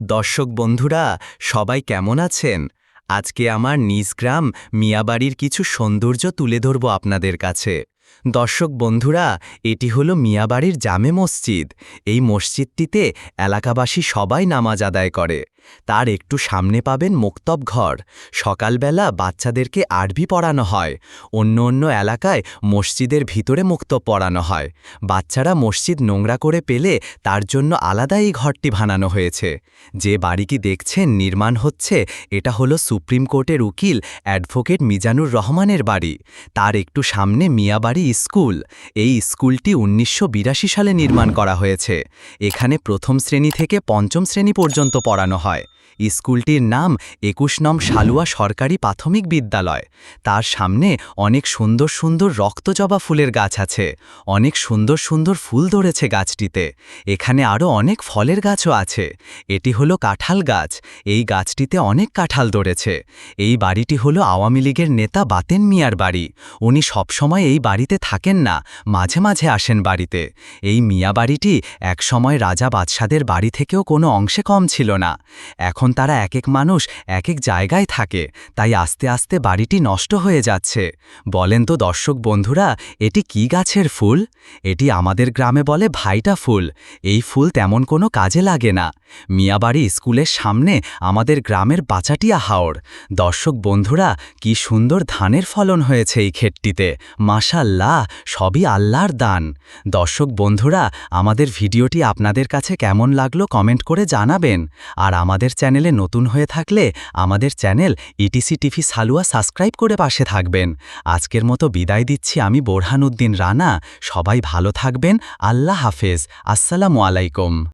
দর্শক বন্ধুরা, সবাই কেমন আছেন? আজকে আমার নিজ গ্রাম মিয়াবাড়ির কিছু সৌন্দর্য তুলে ধরব আপনাদের কাছে। দর্শক বন্ধুরা, এটি হলো মিয়াবাড়ির জামে মসজিদ। এই মসজিদটিতে এলাকাবাসী সবাই নামাজ আদায় করে। তার একটু সামনে পাবেন মোক্তব ঘর। সকালবেলা বাচ্চাদেরকে আরবি পড়ানো হয়। অন্য অন্য এলাকায় মসজিদের ভিতরে মুক্তব পড়ানো হয়। বাচ্চারা মসজিদ নোংরা করে পেলে তার জন্য আলাদা এই ঘরটি বানানো হয়েছে। যে বাড়িটি দেখছেন নির্মাণ হচ্ছে, এটা হলো সুপ্রিম কোর্টের উকিল অ্যাডভোকেট মিজানুর রহমানের বাড়ি। তার একটু সামনে মিয়াবাড়ি স্কুল। এই স্কুলটি উনিশশো বিরাশি সালে নির্মাণ করা হয়েছে। এখানে প্রথম শ্রেণি থেকে পঞ্চম শ্রেণি পর্যন্ত পড়ানো হয়। স্কুলটির নাম একুশ নম সালুয়া সরকারি প্রাথমিক বিদ্যালয়। তার সামনে অনেক সুন্দর সুন্দর রক্তজবা ফুলের গাছ আছে। অনেক সুন্দর সুন্দর ফুল ধরেছে গাছটিতে। এখানে আরও অনেক ফলের গাছও আছে। এটি হলো কাঁঠাল গাছ। এই গাছটিতে অনেক কাঁঠাল ধরেছে। এই বাড়িটি হলো আওয়ামী লীগের নেতা বাতেন মিয়ার বাড়ি। উনি সবসময় এই বাড়িতে থাকেন না, মাঝে মাঝে আসেন বাড়িতে। এই মিয়া বাড়িটি একসময় রাজা বাদশাদের বাড়ি থেকেও কোনো অংশে কম ছিল না। এখন তারা এক এক মানুষ এক এক জায়গায় থাকে, তাই আস্তে আস্তে বাড়িটি নষ্ট হয়ে যাচ্ছে। বলেন তো দর্শক বন্ধুরা, এটি কি গাছের ফুল? এটি আমাদের গ্রামে বলে ভাইটা ফুল। এই ফুল তেমন কোনো কাজে লাগে না। মিয়াবাড়ি স্কুলের সামনে আমাদের গ্রামের বাচাটিয়া হাওড় দর্শক বন্ধুরা, কি সুন্দর ধানের ফলন হয়েছে এই ক্ষেতটিতে। মাশাল্লাহ সবই আল্লাহর দান। দর্শক বন্ধুরা, আমাদের ভিডিওটি আপনাদের কাছে কেমন লাগল কমেন্ট করে জানাবেন। আর আমাদের চ্যানেলে নতুন হয়ে থাকলে আমাদের চ্যানেল ইটিসি টিভি সালুয়া সাবস্ক্রাইব করে পাশে থাকবেন। আজকের মতো বিদায় দিচ্ছি আমি বোরহানুদ্দিন রানা। সবাই ভালো থাকবেন। আল্লাহ হাফেজ। আসসালামু আলাইকুম।